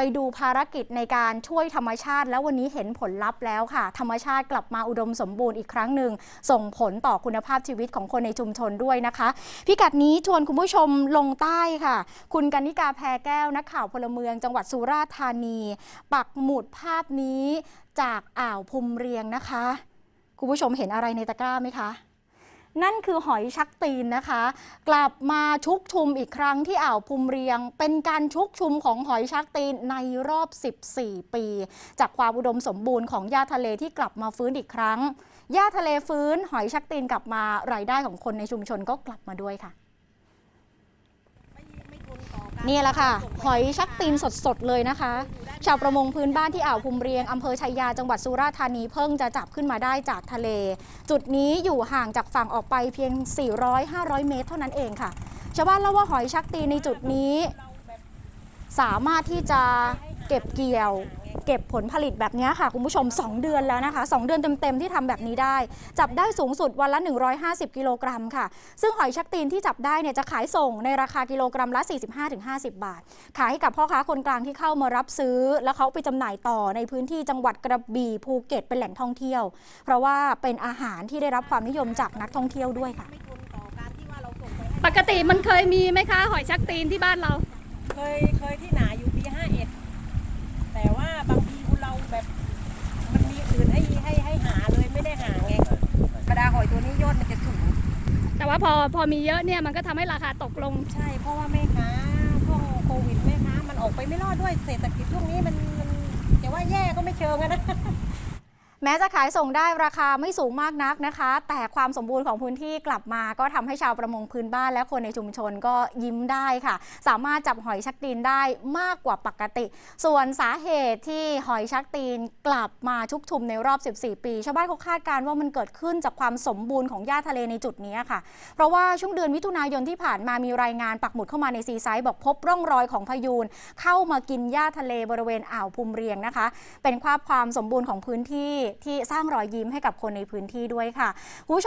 ไปดูภารกิจในการช่วยธรรมชาติ แล้ววันนี้เห็นผลลัพธ์แล้วค่ะ ธรรมชาติกลับมาอุดมสมบูรณ์อีกครั้งหนึ่ง ส่งผลต่อคุณภาพชีวิตของคนในชุมชนด้วยนะคะ พิกัดนี้ชวนคุณผู้ชมลงใต้ค่ะ คุณกนิกาแพรแก้วนักข่าวพลเมือง จังหวัดสุราษฎร์ธานี ปักหมุดภาพนี้จากอ่าวภูมิเรียงนะคะ คุณผู้ชมเห็นอะไรในตะกร้าไหมคะ นั่นคือหอยชักตีนนะคะ กลับมาชุกชุมอีกครั้งที่อ่าวภูมิเรียง เป็นการชุกชุมของหอยชักตีนในรอบ 14 ปี จากความอุดมสมบูรณ์ของหญ้าทะเลที่กลับมาฟื้นอีกครั้งหญ้าทะเลฟื้น หอยชักตีนกลับมารายได้ของคนในชุมชนก็กลับมาด้วยค่ะ นี่แหละค่ะ หอยชักตีนสดๆเลยนะคะ ชาวประมงพื้นบ้านที่อ่าวภูมิเรียงอำเภอชัยยาจังหวัดสุราษฎร์ธานีเพิ่งจะจับขึ้นมาได้จากทะเล จุดนี้อยู่ห่างจากฝั่งออกไปเพียง 400-500 เมตร เท่านั้นเองค่ะ ชาวบ้านเล่าว่าหอยชักตีนในจุดนี้ สามารถที่จะเก็บเกี่ยว เก็บผลผลิตแบบนี้ค่ะ คุณผู้ชม 2 เดือนแล้วนะคะ 2 เดือนเต็มๆที่ทำแบบนี้ได้ จับได้สูงสุดวันละ 150 กิโลกรัมค่ะ ซึ่งหอยชักตีนที่จับได้เนี่ยจะขายส่งในราคากิโลกรัมละ 45-50 บาท ขายให้กับพ่อค้าคนกลางที่เข้ามารับซื้อ แล้วเขาไปจำหน่ายต่อในพื้นที่จังหวัดกระบี่ภูเก็ตเป็นแหล่งท่องเที่ยว เพราะว่าเป็นอาหารที่ได้รับความนิยมจากนักท่องเที่ยวด้วยค่ะไม่ทนต่อการที่ว่าเราส่งไปให้ปกติมันเคยมีไหมคะ หอยชักตีนที่บ้านเรา เคยเคยที่หนาอยู่ปีห้าเอ็ดแต่ว่าบางทีคุณเราแบบ มันมีอื่นให้ให้ให้หาเลยไม่ได้หาไงกระดาหอยตัวนี้ยอดมันจะสูง แต่ ว่าพอพอมีเยอะเนี่ยมันก็ทำให้ราคาตกลง ใช่เพราะว่าแม่ค้าช่วงโควิดแม่ค้ามันออกไปไม่รอดด้วยเศรษฐกิจช่วงนี้มันมันจะว่าแย่ก็ไม่เชิงอะนะ แม้จะขายส่งได้ราคาไม่สูงมากนักนะคะ แต่ความสมบูรณ์ของพื้นที่กลับมา ก็ทำให้ชาวประมงพื้นบ้านและคนในชุมชนก็ยิ้มได้ค่ะ สามารถจับหอยชักตีนได้มากกว่าปกติ ส่วนสาเหตุที่หอยชักตีนกลับมาชุกชุมในรอบ 14 ปี ชาวบ้านเขาคาดการณ์ว่ามันเกิดขึ้นจากความสมบูรณ์ของหญ้าทะเลในจุดนี้ค่ะ เพราะว่าช่วงเดือนมิถุนายนที่ผ่านมามีรายงานปักหมุดเข้ามาในซีไซต์บอกพบร่องรอยของพายูนเข้ามากินหญ้าทะเลบริเวณอ่าวภูมิเรียงนะคะ เป็นภาพความสมบูรณ์ของพื้นที่ที่สร้างรอยยิ้มให้กับคนในพื้นที่ด้วยค่ะคุณผู้ชม